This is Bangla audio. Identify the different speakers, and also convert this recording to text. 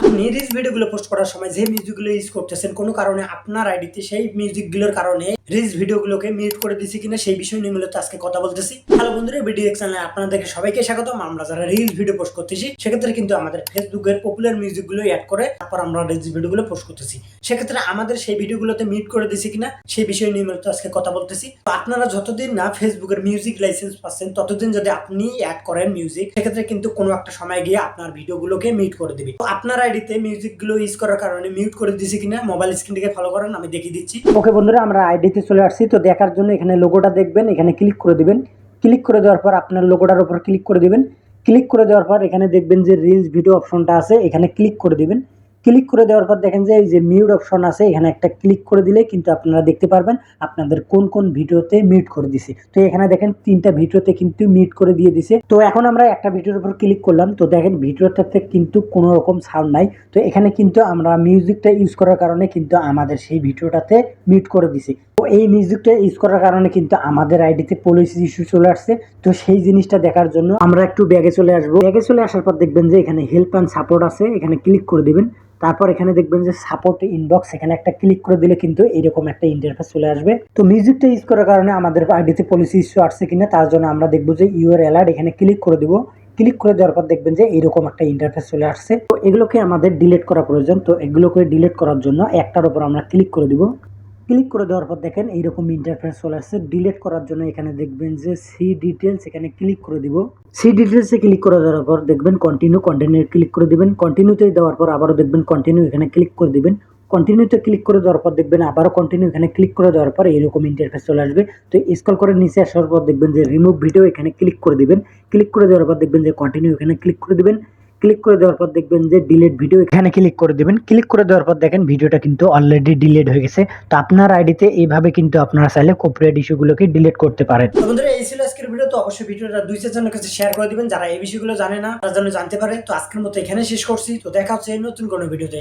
Speaker 1: আপনি রিলস ভিডিওগুলো পোস্ট করার সময় যে মিউজিকগুলো ইউজ করতেছেন, কোনো কারণে আপনার আইডিতে সেই মিউজিকগুলোর কারণে রিলস ভিডিওগুলোকে মিউট করে দিছি কিনা সেই বিষয় নিয়ে মূলত আজকে কথা বলতেছি। হ্যালো বন্ধুরা ভিডিও চ্যানেলে আপনাদেরকে সবাইকে স্বাগতম। আমরা যারা রিলস ভিডিও পোস্ট করতেছি, সেক্ষেত্রে কিন্তু আমাদের ফেসবুকের পপুলার মিউজিকগুলো অ্যাড করে তারপর আমরা রিলস ভিডিওগুলো পোস্ট করতেছি। সেক্ষেত্রে আমাদের সেই ভিডিওগুলোতে মিউট করে দিছি কিনা সেই বিষয় নিয়ে মূলত আজকে কথা বলতেছি। আপনারা যতদিন না ফেসবুকের মিউজিক লাইসেন্স পাচ্ছেন, ততদিন যদি আপনি অ্যাড করেন মিউজিক সেক্ষেত্রে কিন্তু কোনো একটা সময় গিয়ে আপনার ভিডিওগুলোকে মিউট করে দিবে। তো আপনার আইডিতে মিউজিকগুলো ইউজ করার কারণে মিউট করে দিছি কিনা মোবাইল স্ক্রিন থেকে ফলো করেন আমি দেখিয়ে দিচ্ছি। ওকে বন্ধুরা, আমরা আইডিতে চলে আসছি। তো দেখার জন্য এখানে লোগোটা দেখবেন, এখানে ক্লিক করে দিবেন। ক্লিক করে দেওয়ার পর আপনার লোগোটার উপর ক্লিক করে দিবেন। ক্লিক করে দেওয়ার পর এখানে দেখবেন যে রিলস ভিডিও অপশনটা আছে, এখানে ক্লিক করে দিবেন। ক্লিক করে দেওয়ার পর দেখেন যে এই যে মিউট অপশন আছে, এখানে একটা ক্লিক করে দিলে কিন্তু আপনারা দেখতে পারবেন আপনাদের কোন কোন ভিডিওতে মিউট করে দিছে। তো এখানে দেখেন তিনটা ভিডিওতে কিন্তু মিউট করে দিয়ে দিছে। তো এখন আমরা একটা ভিডিওর উপর ক্লিক করলাম। তো দেখেন ভিডিওটাতে কিন্তু কোনো রকম সাউন্ড নাই। তো এখানে কিন্তু আমরা মিউজিকটা ইউজ করার কারণে কিন্তু আমাদের সেই ভিডিওটাতে মিউট করে দিছে। তো এই মিউজিকটা ইউজ করার কারণে কিন্তু আমাদের আইডিতে পলিসি ইস্যু চলে আসছে। তো সেই জিনিসটা দেখার জন্য আমরা একটু ব্যাগে চলে আসব। ব্যাগে চলে আসার পর দেখবেন যে এখানে হেল্প অ্যান্ড সাপোর্ট আছে। এখানে ক্লিক করে দিবেন। তারপর এখানে দেখবেন যে সাপোর্ট ইনবক্স এখানে একটা ক্লিক করে দিলে কিন্তু এরকম একটা ইন্টারফেস চলে আসবে। তো মিউজিকটা ইউজ করার কারণে আমাদের আইডিতে পলিসি ইস্যু আসছে কিনা, তার জন্য আমরা দেখব যে ইউর অ্যালার্ট এখানে ক্লিক করে দিব। ক্লিক করে দেওয়ার পর দেখবেন যে এরকম একটা ইন্টারফেস চলে আসছে। তো এগুলোকে আমাদের ডিলিট করা প্রয়োজন। তো এগুলোকে ডিলিট করার জন্য একটার উপর আমরা ক্লিক করে দিব। ক্লিক করে দেওয়ার পর দেখেন এইরকম ইন্টারফেস চলে আসছে। ডিলিট করার জন্য এখানে দেখবেন যে সি ডিটেলস এখানে ক্লিক করে দিব। সি ডিটেলসে ক্লিক করে দেওয়ার পর দেখবেন কন্টিনিউ কন্টিনিউ ক্লিক করে দিবেন। কন্টিনিউতে দেওয়ার পর আবারও দেখবেন কন্টিনিউ এখানে ক্লিক করে দিবেন। কন্টিনিউতে ক্লিক করে দেওয়ার পর দেখবেন আবারও কন্টিনিউ এখানে ক্লিক করে দেওয়ার পর এরকম ইন্টারফেস চলে আসবে। তো স্কল করে নিচে আসার পর দেখবেন যে রিমুভ ভিডিও এখানে ক্লিক করে দিবেন। ক্লিক করে দেওয়ার পর দেখবেন যে কন্টিনিউ এখানে ক্লিক করে দিবেন। ক্লিক করে দেওয়ার পর দেখবেন যে ডিলেট ভিডিও এখানে ক্লিক করে দেবেন। ক্লিক করে দেওয়ার পর দেখেন ভিডিওটা কিন্তু অলরেডি ডিলেট হয়ে গেছে। তো আপনার আইডিতে এইভাবে কিন্তু আপনারা চাইলে কপিরাইট ইস্যুগুলোকে ডিলেট করতে পারেন। তো বন্ধুরা এই ছিল আজকের ভিডিও তো অবশ্যই ভিডিওটা দুই চারজনের কাছে শেয়ার করে দিবেন। যারা এই বিষয়গুলো জানে না তারা যেন জানতে পারে। তো আজকের মতো এখানে শেষ করছি। তো দেখা হচ্ছে এই নতুন কোনো ভিডিওতে